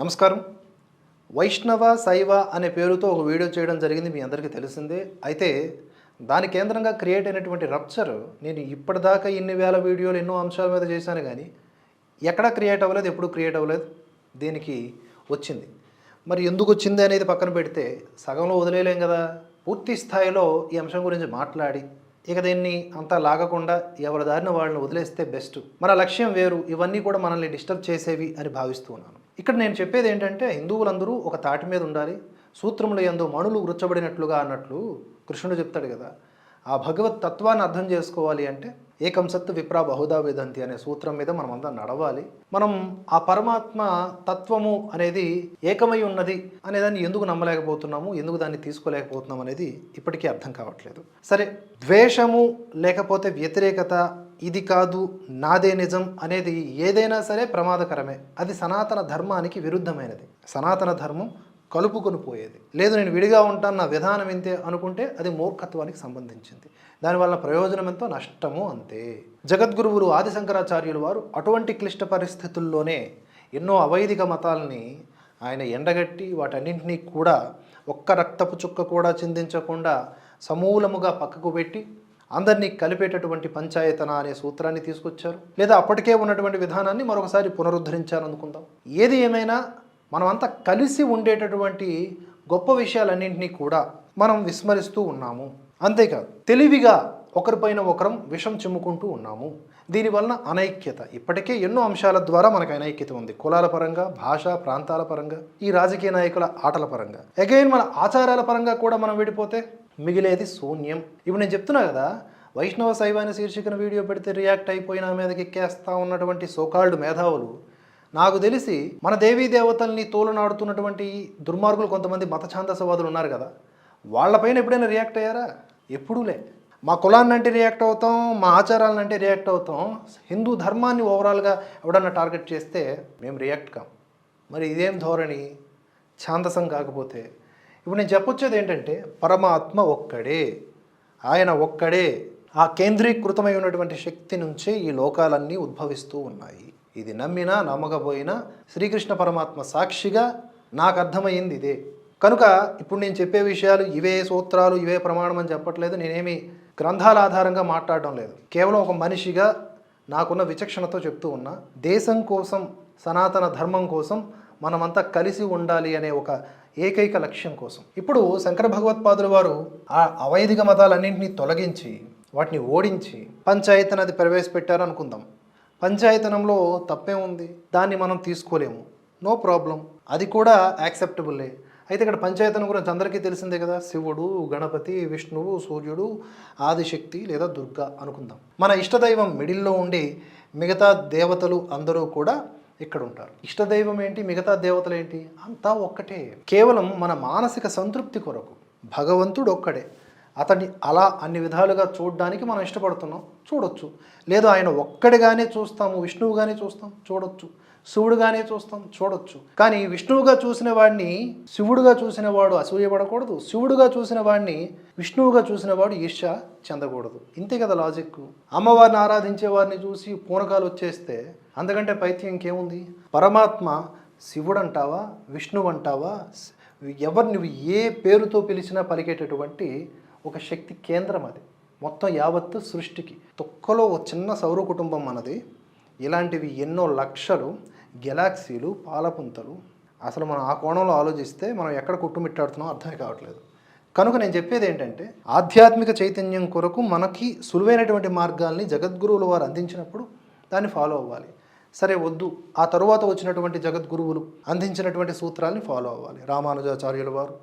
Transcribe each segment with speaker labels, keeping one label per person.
Speaker 1: నమస్కారం. వైష్ణవ శైవ అనే పేరుతో ఒక వీడియో చేయడం జరిగింది మీ అందరికీ తెలిసిందే. అయితే దాని కేంద్రంగా క్రియేట్ అయినటువంటి రప్చర్ నేను ఇప్పటిదాకా ఇన్ని వేల వీడియోలు ఎన్నో అంశాల మీద చేశాను కానీ ఎక్కడా క్రియేట్ అవ్వలేదు ఎప్పుడు క్రియేట్ అవ్వలేదు దీనికి వచ్చింది. మరి ఎందుకు వచ్చింది అనేది పక్కన పెడితే సగంలో వదిలేయలేం కదా. పూర్తి స్థాయిలో ఈ అంశం గురించి మాట్లాడి ఇక దీన్ని అంతా లాగకుండా ఎవరి దారిన వాళ్ళని వదిలేస్తే బెస్ట్. మన లక్ష్యం వేరు ఇవన్నీ కూడా మనల్ని డిస్టర్బ్ చేసేవి అని భావిస్తూ ఉన్నాను. ఇక్కడ నేను చెప్పేది ఏంటంటే హిందువులందరూ ఒక తాటి మీద ఉండాలి సూత్రముల ఎందు మణులు వృచ్చబడినట్లుగా అన్నట్లు కృష్ణుడు చెప్తాడు కదా. ఆ భగవత్ తత్వాన్ని అర్థం చేసుకోవాలి అంటే ఏకం సత్తు విప్రా బహుదా వేదంతి అనే సూత్రం మీద మనం అంతా నడవాలి. మనం ఆ పరమాత్మ తత్వము అనేది ఏకమై ఉన్నది అనేదాన్ని ఎందుకు నమ్మలేకపోతున్నాము ఎందుకు దాన్ని తీసుకోలేకపోతున్నాం అనేది ఇప్పటికీ అర్థం కావట్లేదు. సరే ద్వేషము లేకపోతే వ్యతిరేకత ఇది కాదు నాదే నిజం అనేది ఏదైనా సరే ప్రమాదకరమే. అది సనాతన ధర్మానికి విరుద్ధమైనది. సనాతన ధర్మం కలుపుకొని పోయేది. లేదు నేను విడిగా ఉంటాను నా విధానం ఇంతే అనుకుంటే అది మూర్ఖత్వానికి సంబంధించింది. దానివల్ల ప్రయోజనం ఎంతో నష్టము అంతే. జగద్గురువులు ఆది శంకరాచార్యులు వారు అటువంటి క్లిష్ట పరిస్థితుల్లోనే ఎన్నో అవైదిక మతాలని ఆయన ఎండగట్టి వాటన్నింటినీ కూడా ఒక్క రక్తపు చుక్క కూడా చిందించకుండా సమూలముగా పక్కకు పెట్టి అందరినీ కలిపేటటువంటి పంచాయతన అనే సూత్రాన్ని తీసుకొచ్చారు. లేదా అప్పటికే ఉన్నటువంటి విధానాన్ని మరొకసారి పునరుద్ధరించారు అనుకుందాం. ఏది ఏమైనా మనమంతా కలిసి ఉండేటటువంటి గొప్ప విషయాలన్నింటినీ కూడా మనం విస్మరిస్తూ ఉన్నాము. అంతేకాదు తెలివిగా ఒకరిపైన ఒకరం విషం చిమ్ముకుంటూ ఉన్నాము. దీనివలన అనైక్యత ఇప్పటికే ఎన్నో అంశాల ద్వారా మనకు అనైక్యత ఉంది. కులాల పరంగా భాష ప్రాంతాల పరంగా ఈ రాజకీయ నాయకుల ఆటల పరంగా. అగైన్ మన ఆచారాల పరంగా కూడా మనం విడిపోతే మిగిలేది శూన్యం. ఇప్పుడు నేను చెప్తున్నా కదా వైష్ణవ శైవాన్ని శీర్షికను వీడియో పెడితే రియాక్ట్ అయిపోయిన మీదకి ఎక్కేస్తా ఉన్నటువంటి సోకాల్డ్ మేధావులు నాకు తెలిసి మన దేవీ దేవతల్ని తోలనాడుతున్నటువంటి దుర్మార్గులు కొంతమంది మత ఛాందసవాదులు ఉన్నారు కదా వాళ్ళపైన ఎప్పుడైనా రియాక్ట్ అయ్యారా? ఎప్పుడూలే మా కులాన్ని అంటే రియాక్ట్ అవుతాం మా ఆచారాలను అంటే రియాక్ట్ అవుతాం. హిందూ ధర్మాన్ని ఓవరాల్గా ఎవడన్నా టార్గెట్ చేస్తే మేము రియాక్ట్ కాం. మరి ఇదేం ధోరణి? ఛాందసం కాకపోతే ఇప్పుడు నేను చెప్పొచ్చేది ఏంటంటే పరమాత్మ ఒక్కడే. ఆయన ఒక్కడే. ఆ కేంద్రీకృతమై ఉన్నటువంటి శక్తి నుంచే ఈ లోకాలన్నీ ఉద్భవిస్తూ ఉన్నాయి. ఇది నమ్మినా నమ్మకపోయినా శ్రీకృష్ణ పరమాత్మ సాక్షిగా నాకు అర్థమైంది ఇదే. కనుక ఇప్పుడు నేను చెప్పే విషయాలు ఇవే సూత్రాలు ఇవే ప్రమాణం అని చెప్పట్లేదు. నేనేమి గ్రంథాల ఆధారంగా మాట్లాడడం లేదు. కేవలం ఒక మనిషిగా నాకున్న విచక్షణతో చెప్తూ ఉన్నా దేశం కోసం సనాతన ధర్మం కోసం మనమంతా కలిసి ఉండాలి అనే ఒక ఏకైక లక్ష్యం కోసం. ఇప్పుడు శంకర భగవత్పాదుల వారు ఆ అవైదిక మతాలన్నింటినీ తొలగించి వాటిని ఓడించి పంచాయతనది ప్రవేశపెట్టారు అనుకుందాం పంచాయతనంలో తప్పే ఉంది. దాన్ని మనం తీసుకోలేము. No problem. అది కూడా యాక్సెప్టబుల్లే అయితే ఇక్కడ పంచాయతనం గురించి అందరికీ తెలిసిందే కదా. శివుడు గణపతి విష్ణువు సూర్యుడు ఆదిశక్తి లేదా దుర్గా అనుకుందాం. మన ఇష్టదైవం మిడిల్లో ఉండి మిగతా దేవతలు అందరూ కూడా ఇక్కడ ఉంటారు ఇష్టదైవం ఏంటి? మిగతా దేవతలు ఏంటి? అంతా ఒక్కటే. కేవలం మన మానసిక సంతృప్తి కొరకు. భగవంతుడు ఒక్కడే. అతన్ని అలా అన్ని విధాలుగా చూడడానికి మనం ఇష్టపడుతున్నాం. చూడొచ్చు. లేదు ఆయన ఒక్కడిగానే చూస్తాము విష్ణువుగానే చూస్తాం. చూడొచ్చు. శివుడుగానే చూస్తాం చూడొచ్చు. కానీ విష్ణువుగా చూసిన వాడిని శివుడుగా చూసిన వాడు అసూయపడకూడదు. శివుడుగా చూసిన వాడిని విష్ణువుగా చూసిన వాడు ఈర్ష చెందకూడదు. ఇంతే కదా లాజిక్ అమ్మవారిని ఆరాధించే వారిని చూసి పూనకాలు వచ్చేస్తే అంతకంటే పైత్యం ఇంకేముంది? పరమాత్మ శివుడు అంటావా విష్ణువు అంటావా ఎవరు నువ్వు ఏ పేరుతో పిలిచినా పలికేటటువంటి ఒక శక్తి కేంద్రం అది. మొత్తం యావత్తు సృష్టికి. తొక్కలో ఒక చిన్న సౌర కుటుంబం మనది. ఇలాంటివి ఎన్నో లక్షలు గెలాక్సీలు పాలపుంతలు. అసలు మనం ఆ కోణంలో ఆలోచిస్తే మనం ఎక్కడ కుట్టుమిట్టాడుతున్నాం అర్థమే కావట్లేదు. కనుక నేను చెప్పేది ఏంటంటే ఆధ్యాత్మిక చైతన్యం కొరకు మనకి సులువైనటువంటి మార్గాల్ని జగద్గురువులు వారు అందించినప్పుడు దాన్ని ఫాలో అవ్వాలి. సరే వద్దు. ఆ తరువాత వచ్చినటువంటి జగద్గురువులు అందించినటువంటి సూత్రాల్ని ఫాలో అవ్వాలి. రామానుజాచార్యుల వారు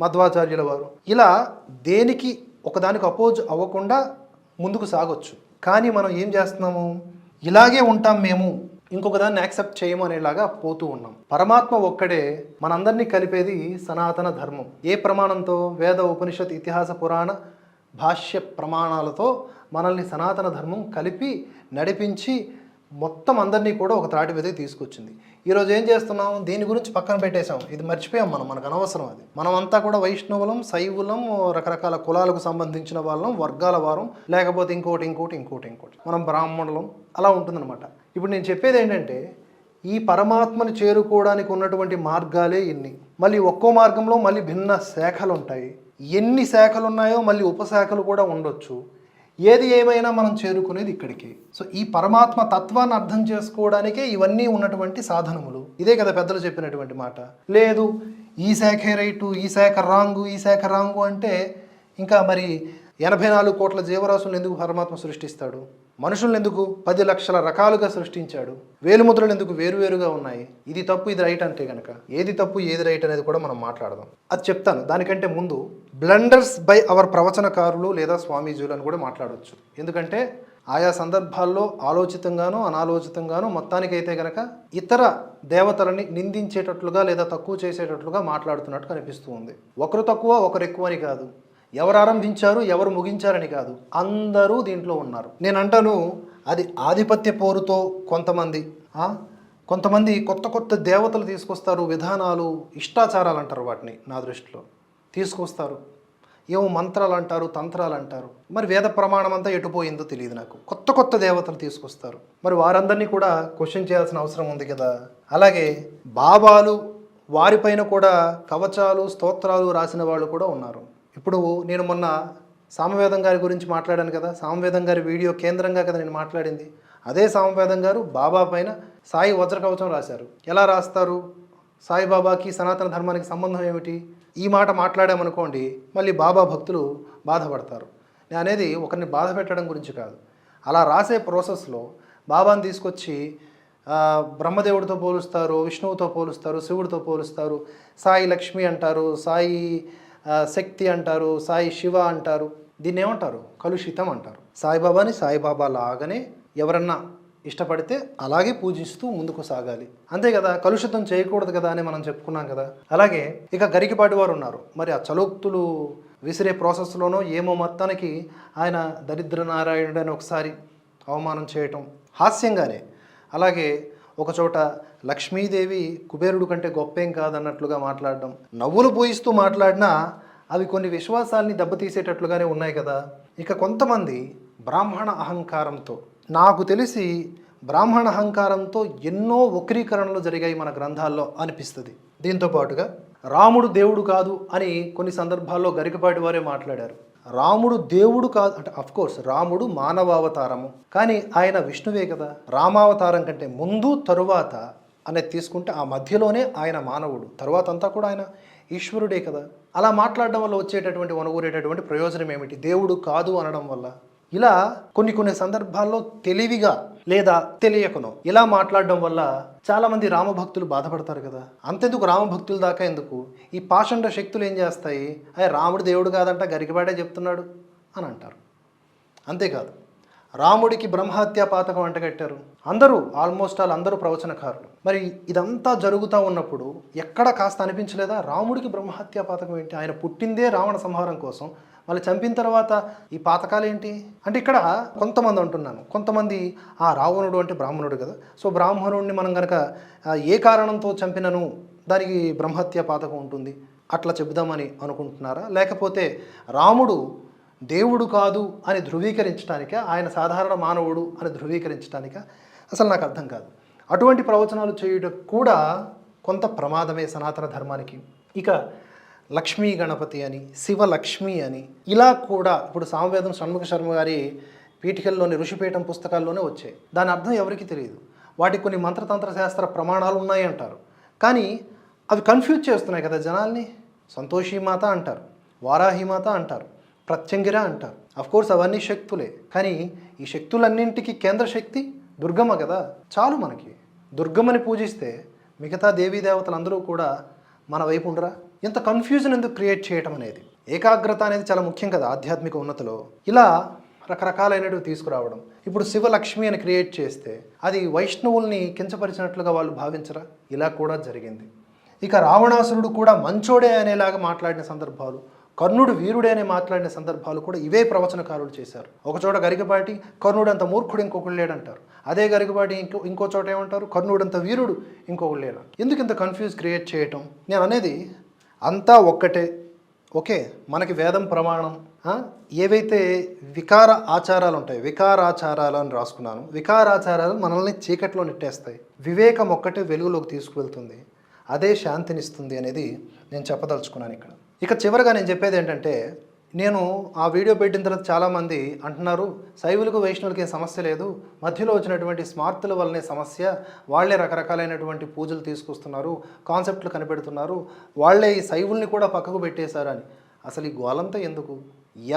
Speaker 1: మధ్వాచార్యుల వారు. ఇలా దేనికి ఒకదానికి అపోజ్ అవ్వకుండా ముందుకు సాగొచ్చు. కానీ మనం ఏం చేస్తున్నాము? ఇలాగే ఉంటాం మేము. ఇంకొక దాన్ని యాక్సెప్ట్ చేయము అనేలాగా పోతూ ఉన్నాం. పరమాత్మ ఒక్కడే మనందరినీ కలిపేది సనాతన ధర్మం. ఏ ప్రమాణంతో? వేద ఉపనిషత్ ఇతిహాస పురాణ భాష్య ప్రమాణాలతో మనల్ని సనాతన ధర్మం కలిపి నడిపించి మొత్తం అందరినీ కూడా ఒక త్రాటి మీద తీసుకొచ్చింది. ఈరోజు ఏం చేస్తున్నాం? దీని గురించి పక్కన పెట్టేశాం. ఇది మర్చిపోయాం మనం. మనకు అనవసరం అది. మనమంతా కూడా వైష్ణవులం శైవులం రకరకాల కులాలకు సంబంధించిన వాళ్ళం వర్గాల వారం. లేకపోతే ఇంకోటి ఇంకోటి ఇంకోటి ఇంకోటి. మనం బ్రాహ్మణులం. అలా ఉంటుందన్నమాట. ఇప్పుడు నేను చెప్పేది ఏంటంటే ఈ పరమాత్మను చేరుకోవడానికి ఉన్నటువంటి మార్గాలే ఇన్ని. మళ్ళీ ఒక్కో మార్గంలో మళ్ళీ భిన్న శాఖలు ఉంటాయి ఎన్ని శాఖలు ఉన్నాయో మళ్ళీ ఉపశాఖలు కూడా ఉండొచ్చు. ఏది ఏమైనా మనం చేరుకునేది ఇక్కడికి. సో ఈ పరమాత్మ తత్వాన్ని అర్థం చేసుకోవడానికే ఇవన్నీ ఉన్నటువంటి సాధనములు. ఇదే కదా పెద్దలు చెప్పినటువంటి మాట. లేదు ఈ శాఖ రైటు ఈ శాఖ రాంగు ఈ శాఖ రాంగు అంటే ఇంకా మరి ఎనభై నాలుగు కోట్ల జీవరాశులను ఎందుకు పరమాత్మ సృష్టిస్తాడు? మనుషులను ఎందుకు పది లక్షల రకాలుగా సృష్టించాడు? వేలుముద్రలు ఎందుకు వేరువేరుగా ఉన్నాయి? ఇది తప్పు ఇది రైట్ అంటే కనుక ఏది తప్పు ఏది రైట్ అనేది కూడా మనం మాట్లాడదాం. అది చెప్తాను. దానికంటే ముందు బ్లండర్స్ బై అవర్ ప్రవచనకారులు లేదా స్వామీజీలు అని కూడా మాట్లాడవచ్చు ఎందుకంటే ఆయా సందర్భాల్లో ఆలోచితంగానో అనాలోచితంగానో మొత్తానికైతే గనక ఇతర దేవతలని నిందించేటట్లుగా లేదా తక్కువ చేసేటట్లుగా మాట్లాడుతున్నట్టు కనిపిస్తూ ఉంది. ఒకరు తక్కువ ఒకరు ఎక్కువ అని కాదు. ఎవరు ఆరంభించారు ఎవరు ముగించారని కాదు అందరూ దీంట్లో ఉన్నారు. నేను అంటాను అది ఆధిపత్య పోరుతో కొంతమంది కొంతమంది కొత్త కొత్త దేవతలు తీసుకొస్తారు విధానాలు ఇష్టాచారాలు అంటారు వాటిని నా దృష్టిలో. తీసుకొస్తారు. ఏమో మంత్రాలు అంటారు తంత్రాలు అంటారు మరి వేద ప్రమాణం అంతా ఎటుపోయిందో తెలియదు నాకు. కొత్త కొత్త దేవతలు తీసుకొస్తారు. మరి వారందరినీ కూడా క్వశ్చన్ చేయాల్సిన అవసరం ఉంది కదా. అలాగే బాబాలు వారిపైన కూడా కవచాలు స్తోత్రాలు రాసిన వాళ్ళు కూడా ఉన్నారు. ఇప్పుడు నేను మొన్న సామవేదం గారి గురించి మాట్లాడాను కదా సామవేదం గారి వీడియో కేంద్రంగా కదా నేను మాట్లాడింది. అదే సామవేదం గారు బాబా పైన సాయి వజ్రకవచం రాశారు. ఎలా రాస్తారు? సాయిబాబాకి సనాతన ధర్మానికి సంబంధం ఏమిటి? ఈ మాట మాట్లాడామనుకోండి మళ్ళీ బాబా భక్తులు బాధపడతారు. నేను అనేది ఒకరిని బాధ పెట్టడం గురించి కాదు. అలా రాసే ప్రాసెస్లో బాబాని తీసుకొచ్చి బ్రహ్మదేవుడితో పోలుస్తారు విష్ణువుతో పోలుస్తారు శివుడితో పోలుస్తారు సాయి లక్ష్మి అంటారు సాయి శక్తి అంటారు సాయి శివ అంటారు దీన్ని ఏమంటారు? కలుషితం అంటారు. సాయిబాబాని సాయిబాబా లాగానే ఎవరన్నా ఇష్టపడితే అలాగే పూజిస్తూ ముందుకు సాగాలి. అంతే కదా? కలుషితం చేయకూడదు కదా అని మనం చెప్పుకున్నాం కదా? అలాగే ఇక గరికిపాటి వారు ఉన్నారు. మరి ఆ చలోక్తులు విసిరే ప్రాసెస్లోనో ఏమో మొత్తానికి ఆయన దరిద్ర నారాయణుడని ఒకసారి అవమానం చేయటం హాస్యంగానే. అలాగే ఒకచోట లక్ష్మీదేవి కుబేరుడు కంటే గొప్పేం కాదన్నట్లుగా మాట్లాడడం. నవ్వులు పోయిస్తూ మాట్లాడినా అవి కొన్ని విశ్వాసాల్ని దెబ్బతీసేటట్లుగానే ఉన్నాయి కదా. ఇక కొంతమంది బ్రాహ్మణ అహంకారంతో నాకు తెలిసి బ్రాహ్మణ అహంకారంతో ఎన్నో వక్రీకరణలు జరిగాయి మన గ్రంథాల్లో అనిపిస్తుంది. దీంతో పాటుగా రాముడు దేవుడు కాదు అని కొన్ని సందర్భాల్లో గరికపాటి వారే మాట్లాడారు. రాముడు దేవుడు కాదు అంటే అఫ్ కోర్స్ రాముడు మానవావతారము. కానీ ఆయన విష్ణువే కదా. రామావతారం కంటే ముందు తరువాత అనేది తీసుకుంటే ఆ మధ్యలోనే ఆయన మానవుడు. తరువాత అంతా కూడా ఆయన ఈశ్వరుడే కదా. అలా మాట్లాడడం వల్ల వచ్చేటటువంటి వనగూరేటటువంటి ప్రయోజనం ఏమిటి? దేవుడు కాదు అనడం వల్ల. ఇలా కొన్ని కొన్ని సందర్భాల్లో తెలివిగా లేదా తెలియకును ఇలా మాట్లాడడం వల్ల చాలామంది రామభక్తులు బాధపడతారు కదా. అంతెందుకు రామభక్తులు దాకా ఎందుకు? ఈ పాషండ శక్తులు ఏం చేస్తాయి? అయ్యే రాముడు దేవుడు కాదంట గరికబాడే చెప్తున్నాడు అని అంటారు. అంతేకాదు రాముడికి బ్రహ్మహత్యా పాతకం అంటగట్టారు అందరూ ఆల్మోస్ట్ ఆల్ అందరూ ప్రవచనకారులు. మరి ఇదంతా జరుగుతూ ఉన్నప్పుడు ఎక్కడ కాస్త అనిపించలేదా? రాముడికి బ్రహ్మహత్యా పాతకం ఏంటి? ఆయన పుట్టిందే రావణ సంహారం కోసం. వాళ్ళు చంపిన తర్వాత ఈ పాతకాలు ఏంటి? అంటే ఇక్కడ కొంతమంది అంటున్నాను. కొంతమంది ఆ రావణుడు అంటే బ్రాహ్మణుడు కదా. సో బ్రాహ్మణుడిని మనం కనుక ఏ కారణంతో చంపినను? దానికి బ్రహ్మహత్య పాతకం ఉంటుంది. అట్లా చెబుదామని అనుకుంటున్నారా? లేకపోతే రాముడు దేవుడు కాదు అని ధృవీకరించడానిక ఆయన సాధారణ మానవుడు అని ధృవీకరించడానిక అసలు నాకు అర్థం కాదు. అటువంటి ప్రవచనాలు చేయుట కూడా కొంత ప్రమాదమే సనాతన ధర్మానికి. ఇక లక్ష్మీ గణపతి అని శివలక్ష్మి అని ఇలా కూడా ఇప్పుడు సామవేదం షణ్ముఖ శర్మ గారి పీఠికల్లోని ఋషిపీఠం పుస్తకాల్లోనే వచ్చాయి. దాని అర్థం ఎవరికీ తెలియదు. వాటికి కొన్ని మంత్రతంత్ర శాస్త్ర ప్రమాణాలు ఉన్నాయి అంటారు. కానీ అవి కన్ఫ్యూజ్ చేస్తున్నాయి కదా జనాల్ని. సంతోషిమాత అంటారు వారాహిమాత అంటారు ప్రత్యంగిర అంటారు. అఫ్ కోర్స్ అవన్నీ శక్తులే. కానీ ఈ శక్తులన్నింటికి కేంద్ర శక్తి దుర్గమ్మ కదా. చాలు మనకి. దుర్గమ్మని పూజిస్తే మిగతా దేవీ దేవతలందరూ కూడా మన వైపు ఉండరా? ఇంత కన్ఫ్యూజన్ ఎందుకు క్రియేట్ చేయటం అనేది? ఏకాగ్రత అనేది చాలా ముఖ్యం కదా ఆధ్యాత్మిక ఉన్నతలో. ఇలా రకరకాలైనవి తీసుకురావడం. ఇప్పుడు శివలక్ష్మి అని క్రియేట్ చేస్తే అది వైష్ణవుల్ని కించపరిచినట్లుగా వాళ్ళు భావించరా? ఇలా కూడా జరిగింది. ఇక రావణాసురుడు కూడా మంచోడే అనేలాగా మాట్లాడిన సందర్భాలు కర్ణుడు వీరుడే అనే మాట్లాడిన సందర్భాలు కూడా ఇవే ప్రవచనకారులు చేశారు. ఒకచోట గరికపాటి కర్ణుడు అంత మూర్ఖుడు ఇంకొకడు లేడంటారు. అదే గరికపాటి ఇంకో ఇంకో చోట ఏమంటారు? కర్ణుడు అంత వీరుడు ఇంకొకడు లేడు. ఎందుకు ఇంత కన్ఫ్యూజ్ క్రియేట్ చేయటం? నేను అనేది అంతా ఒక్కటే. ఓకే మనకి వేదం ప్రమాణం ఏవైతే వికార ఆచారాలు ఉంటాయి వికారాచారాలు అని రాసుకున్నాను. వికారాచారాలు మనల్ని చీకట్లో నెట్టేస్తాయి. వివేకం ఒక్కటే వెలుగులోకి తీసుకువెళ్తుంది. అదే శాంతినిస్తుంది అనేది నేను చెప్పదలుచుకున్నాను ఇక్కడ. ఇక చివరిగా నేను చెప్పేది ఏంటంటే నేను ఆ వీడియో పెట్టిన తర్వాత చాలామంది అంటున్నారు శైవులకు వైష్ణవులకి సమస్య లేదు మధ్యలో వచ్చినటువంటి స్మార్తుల వల్లనే సమస్య వాళ్ళే రకరకాలైనటువంటి పూజలు తీసుకొస్తున్నారు కాన్సెప్ట్లు కనిపెడుతున్నారు వాళ్ళే ఈ శైవుల్ని కూడా పక్కకు పెట్టేశారని. అసలు ఈ గోలంతా ఎందుకు?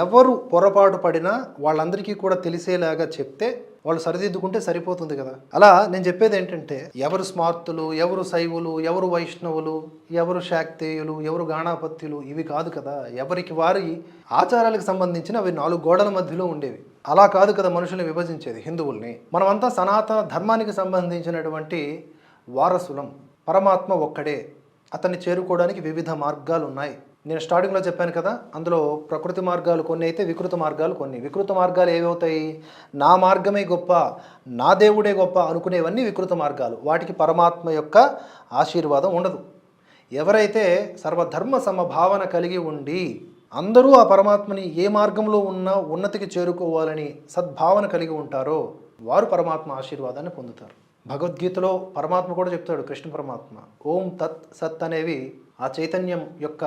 Speaker 1: ఎవరు పొరపాటు పడినా వాళ్ళందరికీ కూడా తెలిసేలాగా చెప్తే వాళ్ళు సరిదిద్దుకుంటే సరిపోతుంది కదా. అలా నేను చెప్పేది ఏంటంటే ఎవరు స్మార్తులు ఎవరు శైవులు ఎవరు వైష్ణవులు ఎవరు శాక్తేయులు ఎవరు గాణాపత్యులు ఇవి కాదు కదా. ఎవరికి వారి ఆచారాలకు సంబంధించిన అవి నాలుగు గోడల మధ్యలో ఉండేవి. అలా కాదు కదా మనుషుల్ని విభజించేది హిందువుల్ని. మనమంతా సనాతన ధర్మానికి సంబంధించినటువంటి వారసులం. పరమాత్మ ఒక్కడే. అతన్ని చేరుకోవడానికి వివిధ మార్గాలు ఉన్నాయి నేను స్టార్టింగ్లో చెప్పాను కదా అందులో ప్రకృతి మార్గాలు కొన్ని అయితే వికృత మార్గాలు కొన్ని. వికృత మార్గాలు ఏవవుతాయి నా మార్గమే గొప్ప నా దేవుడే గొప్ప అనుకునేవన్నీ వికృత మార్గాలు. వాటికి పరమాత్మ యొక్క ఆశీర్వాదం ఉండదు. ఎవరైతే సర్వధర్మ సమభావన కలిగి ఉండి అందరూ ఆ పరమాత్మని ఏ మార్గంలో ఉన్నా ఉన్నతికి చేరుకోవాలని సద్భావన కలిగి ఉంటారో వారు పరమాత్మ ఆశీర్వాదాన్ని పొందుతారు. భగవద్గీతలో పరమాత్మ కూడా చెప్తాడు కృష్ణ పరమాత్మ ఓం తత్ సత్ అనేవి ఆ చైతన్యం యొక్క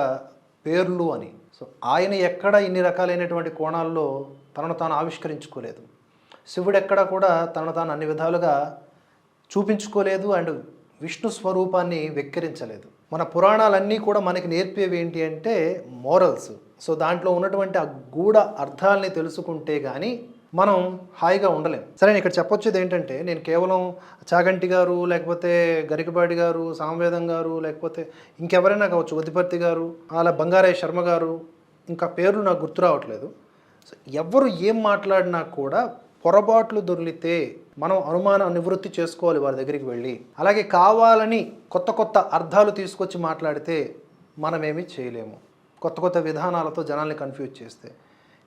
Speaker 1: పేర్లు అని. సో ఆయన ఎక్కడ ఇన్ని రకాలైనటువంటి కోణాల్లో తనను తాను ఆవిష్కరించుకోలేదు. శివుడు ఎక్కడ కూడా తనను తాను అన్ని విధాలుగా చూపించుకోలేదు అండ్ విష్ణు స్వరూపాన్ని వెక్కిరించలేదు. మన పురాణాలన్నీ కూడా మనకి నేర్పేవి ఏంటి అంటే మోరల్స్. సో దాంట్లో ఉన్నటువంటి ఆ గూఢ అర్థాలని తెలుసుకుంటే కానీ మనం హాయిగా ఉండలేం. సరే నేను ఇక్కడ చెప్పొచ్చేది ఏంటంటే నేను కేవలం చాగంటి గారు లేకపోతే గరికపాటి గారు సామవేదం గారు లేకపోతే ఇంకెవరైనా కావచ్చు వదిపర్తి గారు అలా బంగారయ్య శర్మ గారు ఇంకా పేర్లు నాకు గుర్తు రావట్లేదు. సో ఎవరు ఏం మాట్లాడినా కూడా పొరపాట్లు దొర్లితే మనం అనుమాన నివృత్తి చేసుకోవాలి వారి దగ్గరికి వెళ్ళి. అలాగే కావాలని కొత్త కొత్త అర్థాలు తీసుకొచ్చి మాట్లాడితే మనమేమీ చేయలేము. కొత్త కొత్త విధానాలతో జనాల్ని కన్ఫ్యూజ్ చేస్తే.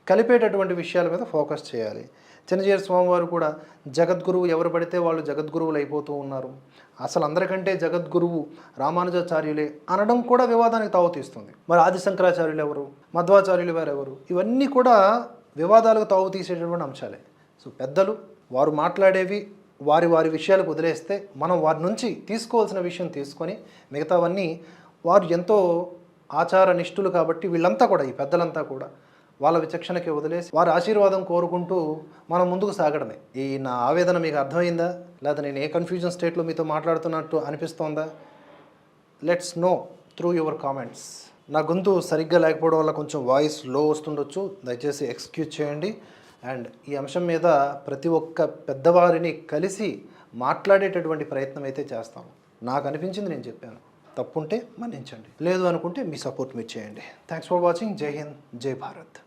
Speaker 1: కలిపేటటువంటి విషయాల మీద ఫోకస్ చేయాలి. చిన్నజీర స్వామివారు కూడా జగద్గురువు ఎవరు పడితే వాళ్ళు జగద్గురువులు అయిపోతూ ఉన్నారు. అసలు అందరికంటే జగద్గురువు రామానుజాచార్యులే అనడం కూడా వివాదానికి తావుతీస్తుంది మరి ఆది శంకరాచార్యులు ఎవరు? మధ్వాచార్యులు వారు ఎవరు? ఇవన్నీ కూడా వివాదాలకు తావు తీసేటటువంటి అంశాలే. సో పెద్దలు వారు మాట్లాడేవి వారి వారి విషయాలకు వదిలేస్తే మనం వారి నుంచి తీసుకోవాల్సిన విషయం తీసుకొని మిగతావన్నీ వారు ఎంతో ఆచార నిష్ఠులు కాబట్టి వీళ్ళంతా కూడా ఈ పెద్దలంతా కూడా వాళ్ళ విచక్షణకి వదిలేసి వారి ఆశీర్వాదం కోరుకుంటూ మనం ముందుకు సాగడమే. ఈ నా ఆవేదన మీకు అర్థమైందా? లేదా నేను ఏ కన్ఫ్యూజన్ స్టేట్లో మీతో మాట్లాడుతున్నట్టు అనిపిస్తోందా? Let's know through your comments నా గొంతు సరిగ్గా లేకపోవడం వల్ల కొంచెం వాయిస్లో వస్తుండొచ్చు. దయచేసి ఎక్స్క్యూజ్ చేయండి. అండ్ ఈ అంశం మీద ప్రతి ఒక్క పెద్దవారిని కలిసి మాట్లాడేటటువంటి ప్రయత్నం అయితే చేస్తాము నాకు అనిపించింది నేను చెప్పాను. తప్పుంటే మన్నించండి. లేదు అనుకుంటే మీ సపోర్ట్ మీరు చేయండి. థ్యాంక్స్ ఫర్ వాచింగ్ జై హింద్ జై భారత్